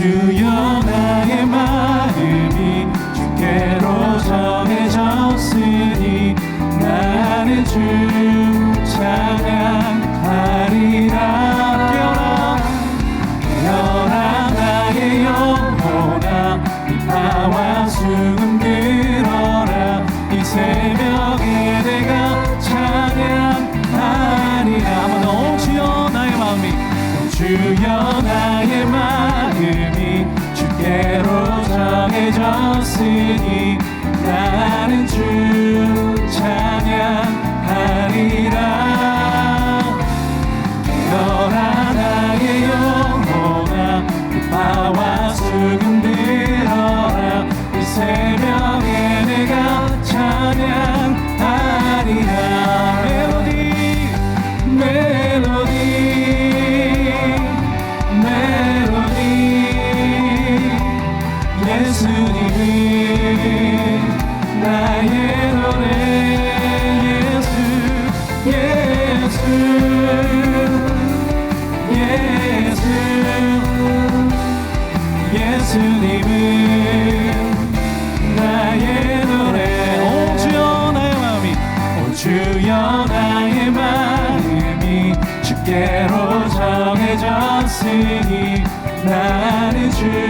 주여 나의 마음이 주께로 정해졌으니 나는 주 정해졌으니 나는 주 예수님은 나의 노래. 오 주여 나의 마음이. 오 주여 나의 마음이 주께로 정해졌으니 나는 주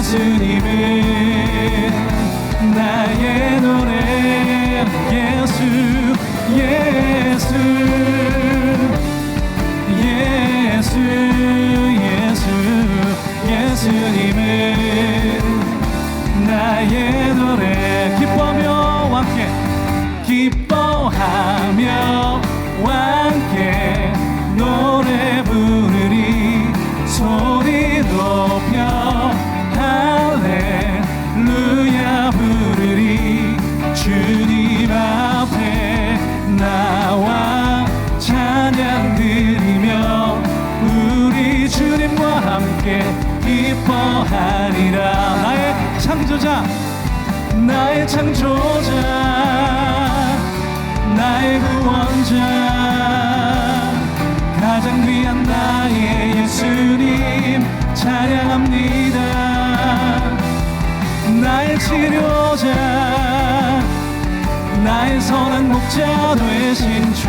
예수님은 나의 노래 예수 예수. 예수 예수 예수님은 나의 노래. 기뻐하며 함께 기뻐하며 창조자 나의 창조자 나의 구원자 가장 귀한 나의 예수님 찬양합니다. 나의 치료자 나의 선한 목자 되신 주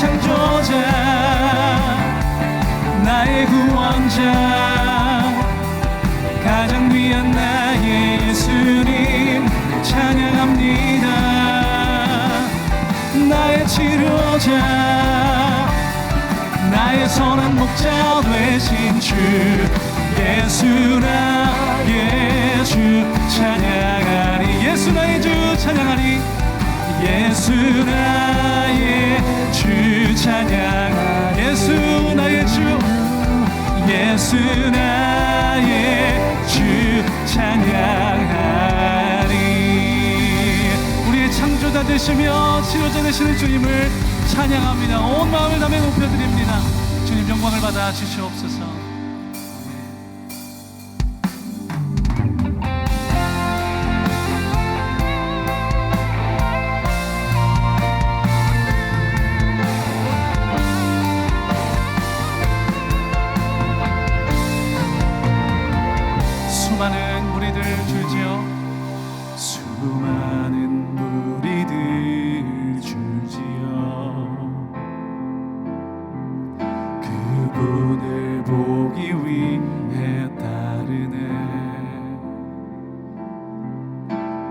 창조자 나의 구원자 가장 귀한 나의 예수님 찬양합니다. 나의 치료자 나의 선한 목자 되신 주 예수 나의 주 찬양하리 예수 나의 주 예수 나 예수 나의 주 찬양하리. 우리의 창조자 되시며 치료자 되시는 주님을 찬양합니다. 온 마음을 담에 높여드립니다. 주님 영광을 받아 주시옵소서 보기 위해 따르네.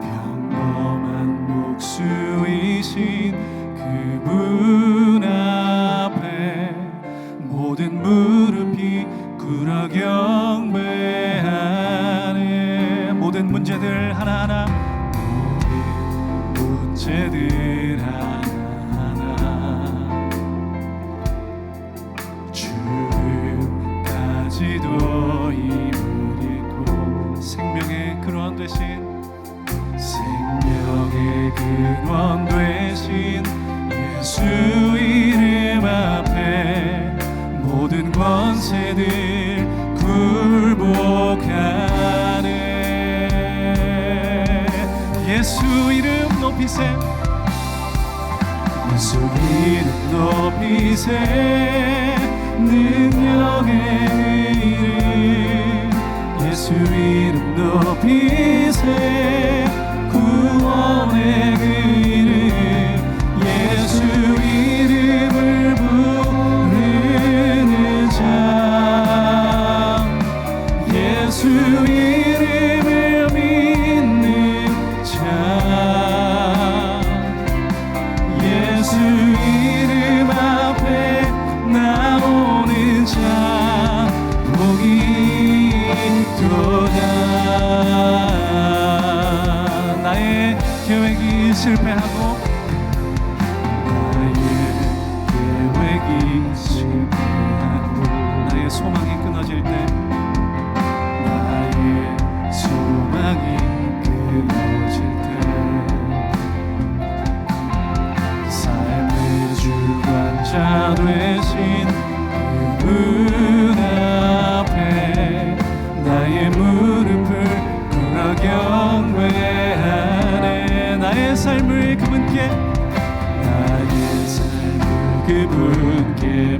평범한 목수이신 그분 앞에 모든 무릎이 꿇어 경배하네. 모든 문제들 하나하나 모든 문제들 이름 앞에 모든 권세들 굴복하네. 예수 이름 높이세. 예수 이름 높이세. 능력의 이름. 예수 이름 높이세. 구원의 맡길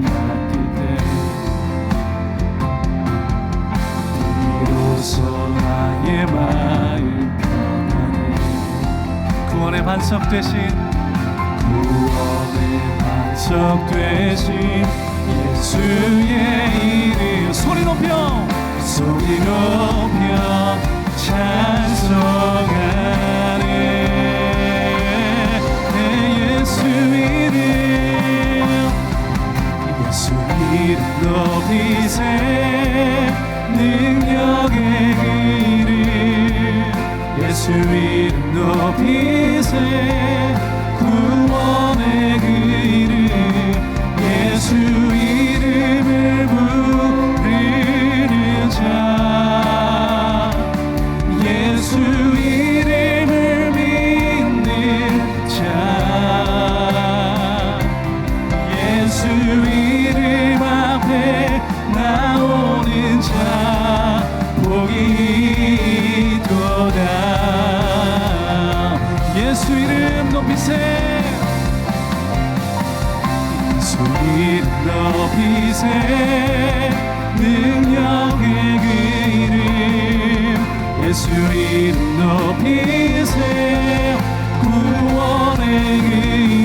때 비로소 나의 마음 편하네 구원의 반석 되신 구원의 반석 되신 예수의 이름. 소리 높여. 소리 높여 찬 예수 이름 높이세 구원의 그 이름 예수 이름 높이세 능력의 그 이름. 예수 이름 높이세 구원의 그 이름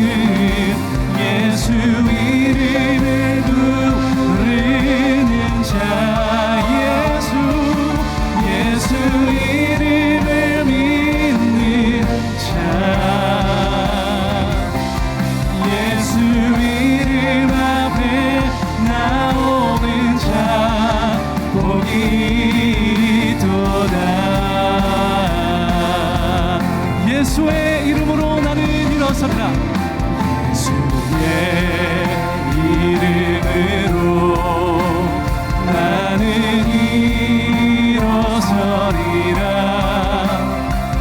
있도다 예수의 이름으로 나는 일어서리라.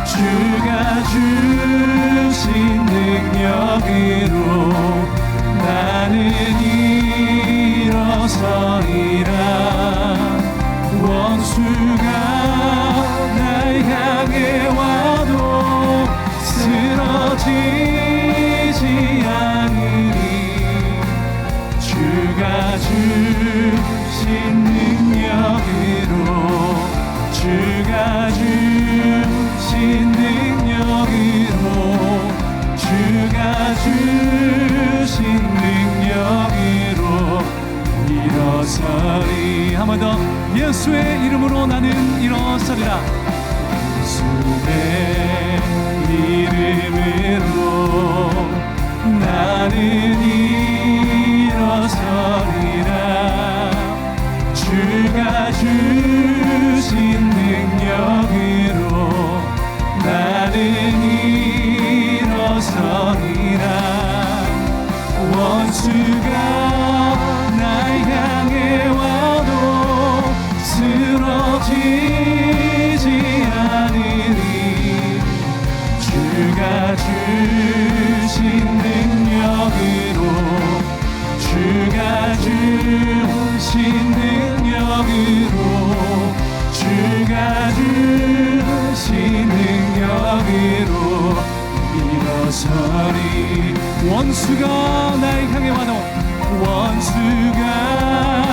주가 주신 능력으로 나는 일어서리라. 원수가 날 향해 와도 쓰러지지 주가 주신 능력으로 주가 주신 능력으로 일어서리. 한 번 더. 예수의 이름으로 나는 일어서리라. 예수의 이름으로 나는 일어서리 주가 주신 능력으로 주가 주신 능력으로 주가 주신 능력으로 일어서리. 원수가 날 향해 와도 원수가